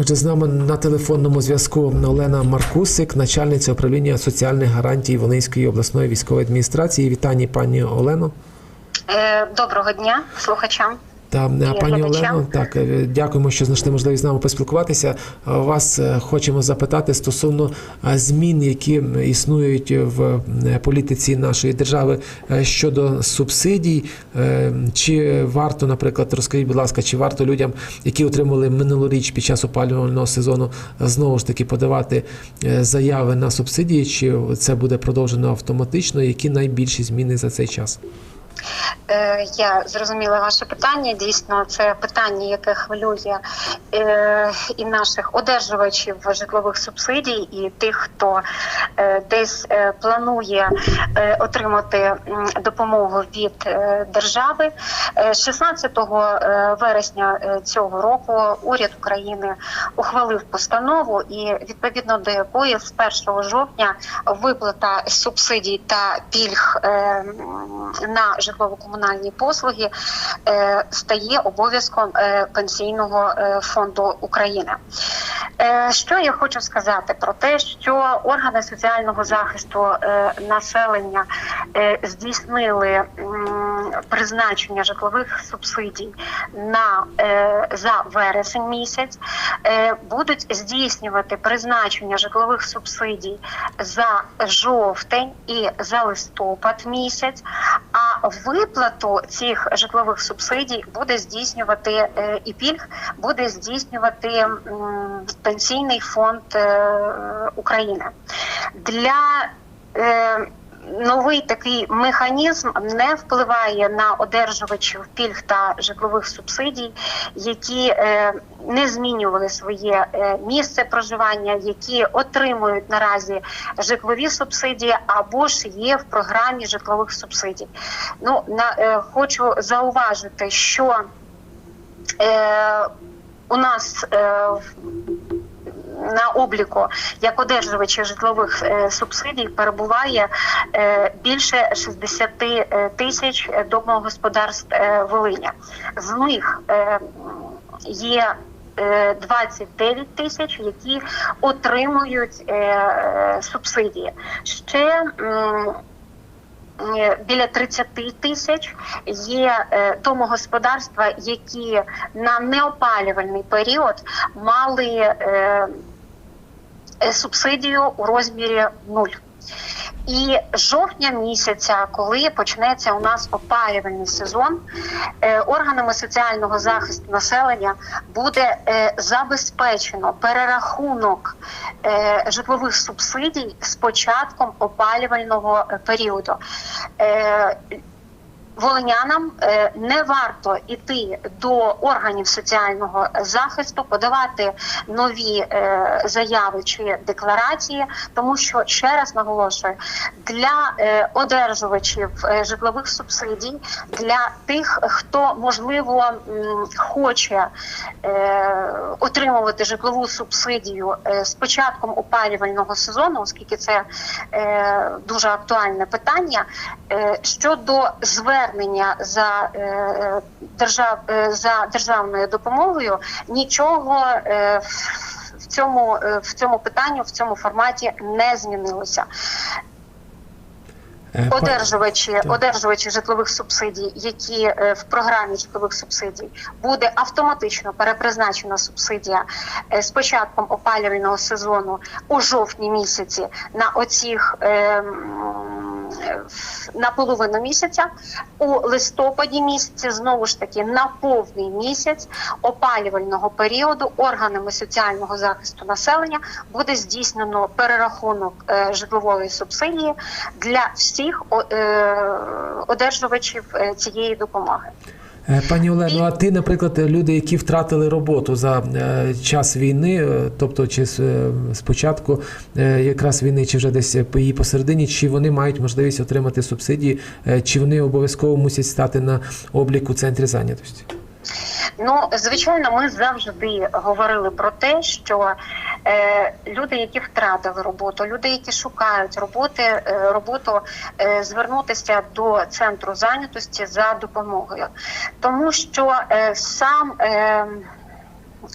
Отже, з нами на телефонному зв'язку Олена Маркусик, начальниця управління соціальних гарантій Волинської обласної військової адміністрації. Вітання, пані Олено. Е, Доброго дня слухачам. Та е, пані. Олено, так е, дякуємо, що знайшли можливість з нами поспілкуватися. Вас е, хочемо запитати стосовно змін, які існують в політиці нашої держави щодо субсидій. Чи варто, наприклад, розкажіть, будь ласка, чи варто людям, які отримали минулоріч під час опалювального сезону, знову ж таки подавати заяви на субсидії, чи це буде продовжено автоматично? Які найбільші зміни за цей час? Е, Я зрозуміла ваше питання. Дійсно, це питання, яке хвилює е, і наших одержувачів житлових субсидій, і тих, хто е, десь планує отримати допомогу від держави. Е, 16 е, вересня цього року уряд України ухвалив постанову, і відповідно до якої з 1 жовтня виплата субсидій та пільг на житлово-комунальні послуги е, стає обов'язком е, пенсійного е, фонду України. Що я хочу сказати про те, що органи соціального захисту населення здійснили призначення житлових субсидій на за вересень місяць, будуть здійснювати призначення житлових субсидій за жовтень і за листопад місяць. Виплату цих житлових субсидій буде здійснювати е, і пільг буде здійснювати пенсійний фонд е, України для. Новий такий механізм не впливає на одержувачів пільг та житлових субсидій, які е, не змінювали своє е, місце проживання, які отримують наразі житлові субсидії або ж є в програмі житлових субсидій. Ну на е, хочу зауважити, що е, у нас е, на обліку як одержувачі житлових е, субсидій перебуває е, більше 60 е, тисяч домогосподарств Волиня. З них є е, 29 тисяч, які отримують субсидії. Ще Біля 30 тисяч є домогосподарства, які на неопалювальний період мали субсидію у розмірі нуль. І жовтня місяця, коли почнеться у нас опалювальний сезон, е, органами соціального захисту населення буде е, забезпечено перерахунок е, житлових субсидій з початком опалювального е, періоду. Волинянам е, не варто йти до органів соціального захисту, подавати нові е, заяви чи декларації, тому що ще раз наголошую для е, одержувачів житлових субсидій, для тих, хто можливо хоче отримувати житлову субсидію з початком опалювального сезону, оскільки це дуже актуальне питання. Щодо звернення за е, держав е, за державною допомогою, нічого е, в цьому в цьому питанні в цьому форматі не змінилося. Одержувачі, одержувачі житлових субсидій, які в програмі житлових субсидій буде автоматично перепризначена субсидія з початком опалювального сезону у жовтні місяці на оцих е, е, на половину місяця, у листопаді місяці знову ж таки на повний місяць опалювального періоду органами соціального захисту населення буде здійснено перерахунок е, житлової субсидії для всіх е, одержувачів е, цієї допомоги. Е, Пані Олено, а ти, наприклад, люди, які втратили роботу за е, час війни, е, тобто чи спочатку якраз війни, чи вже десь по її посередині, чи вони мають можливість отримати субсидії, чи вони обов'язково мусять стати на облік у центрі зайнятості? Ну, звичайно, ми завжди говорили про те, що е, люди, які втратили роботу, люди, які шукають роботи, е, роботу, е, звернутися до центру зайнятості за допомогою, тому що е, сам. Е,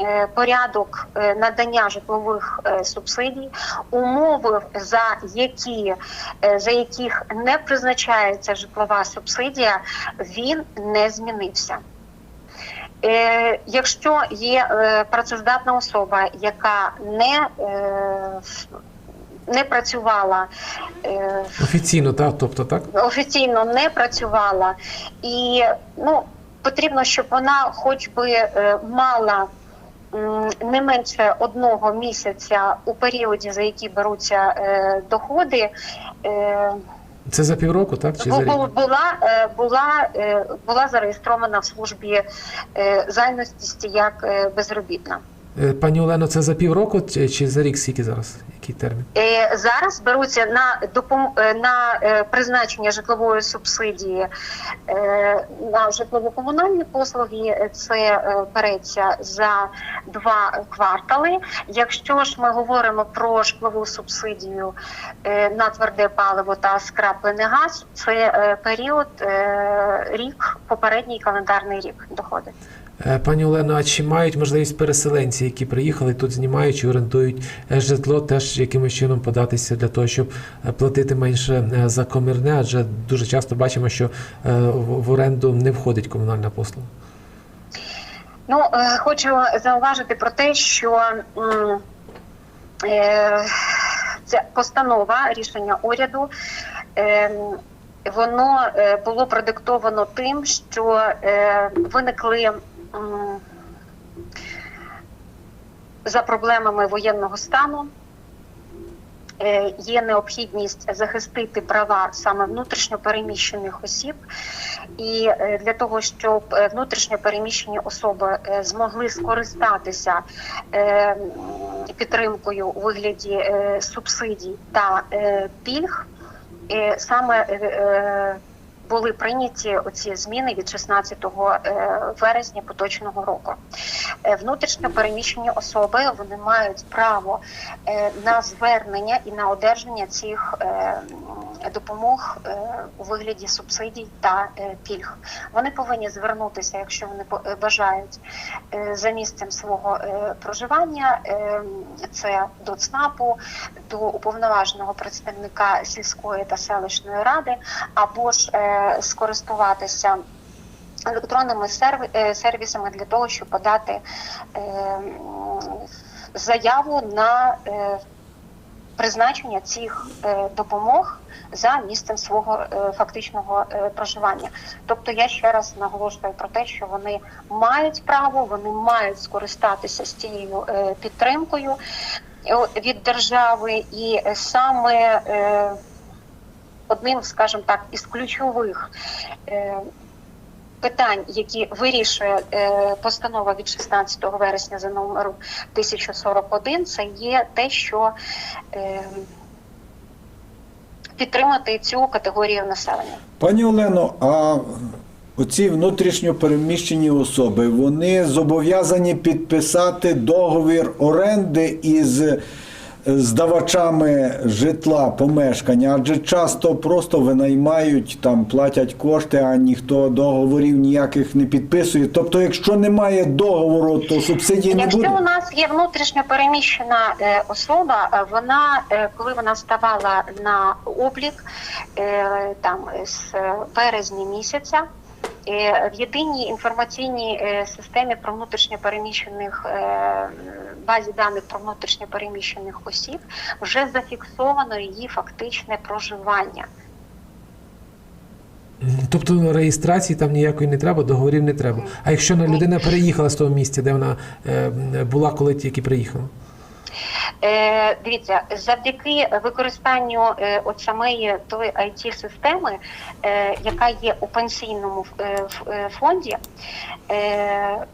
е, порядок е, надання житлових е, субсидій, умови, за які за яких не призначається житлова субсидія, він не змінився. Е, якщо є е, працездатна особа, яка не, е, не працювала е, Офіційно, так, тобто так. офіційно не працювала, і ну потрібно, щоб вона хоч би е, мала не менше одного місяця у періоді, за які беруться е, доходи. Е, Це за півроку, так? Чи за рік? була, е, була, е, була зареєстрована в службі зайності зайнятості як е, безробітна. Е, Пані Олено, це за півроку чи за рік скільки зараз? Який термін? Е, Зараз беруться на допом... е, на призначення житлової субсидії на житлово-комунальні послуги. Це береться за два квартали. Якщо ж ми говоримо про житлову субсидію на тверде паливо та скраплений газ, це період рік, попередній календарний рік доходить. Е, Пані Олено, а чи мають можливість переселенці, які приїхали тут, знімають чи орендують е, житло, теж якимось чином податися для того, щоб е, платити менше за комірне? Адже дуже часто бачимо, що в оренду не входить комунальна послуга. Ну, хочу зауважити про те, що е, ця постанова рішення уряду. Воно було продиктовано тим, що виникли за проблемами воєнного стану. Е, Є необхідність захистити права саме внутрішньо переміщених осіб, і е, для того, щоб е, внутрішньо переміщені особи змогли скористатися підтримкою у вигляді субсидій та пільг, саме були прийняті оці зміни від 16 е, вересня поточного року. Е, Внутрішньо переміщені особи вони мають право е, на звернення і на одержання цих допомог у вигляді субсидій та пільг. Вони повинні звернутися, якщо вони бажають за місцем свого проживання. Це до ЦНАПу, до уповноваженого представника сільської та селищної ради, або ж е, скористуватися електронними е, сервісами для того, щоб подати е, заяву на призначення цих е, допомог за місцем свого е, фактичного е, проживання. Тобто я ще раз наголошую про те, що вони мають право, вони мають скористатися з цією підтримкою від держави, і саме одним, скажімо так, із ключових. Питань, які вирішує е, постанова від 16 вересня за номером 1041, це є те, що е, підтримати цю категорію населення. Пані Олено, а оці внутрішньо переміщені особи, вони зобов'язані підписати договір оренди із здавачами житла, помешкання, адже часто просто винаймають, там платять кошти, а ніхто договорів ніяких не підписує. Тобто, якщо немає договору, то субсидії не Якщо буде. у нас є внутрішньо переміщена е, особа, е, вона е, коли вона ставала на облік там з березня місяця. Е, В єдиній інформаційній е, системі про внутрішньо переміщених е, базі даних про внутрішньо переміщених осіб вже зафіксовано її фактичне проживання. Тобто реєстрації там ніякої не треба, договорів не треба. А якщо на людина переїхала з того місця, де вона була, коли тільки приїхала? Е, дивіться, завдяки використанню е, от самої тої it системи е, яка є у пенсійному е, е, фонді, е,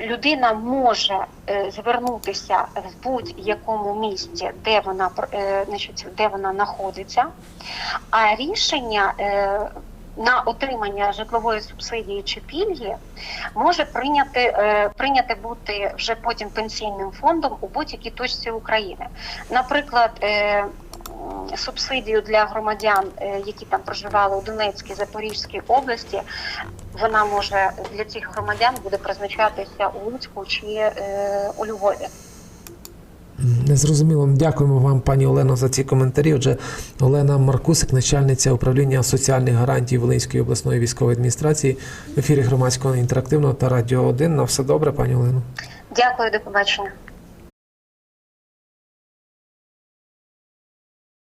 людина може е, звернутися в будь-якому місці, де вона е, значить, де вона знаходиться, а рішення. Е, на отримання житлової субсидії чи пільги може прийняти, е, прийняти бути вже потім пенсійним фондом у будь-якій точці України. Наприклад, е, субсидію для громадян, е, які там проживали у Донецькій Запорізькій області, вона може для цих громадян буде призначатися у Луцьку чи у Львові. Незрозуміло. Дякуємо вам, пані Олено, за ці коментарі. Отже, Олена Маркусик, начальниця управління соціальних гарантій Волинської обласної військової адміністрації в ефірі громадського інтерактивного та радіо 1. На все добре, пані Олено. Дякую, до побачення.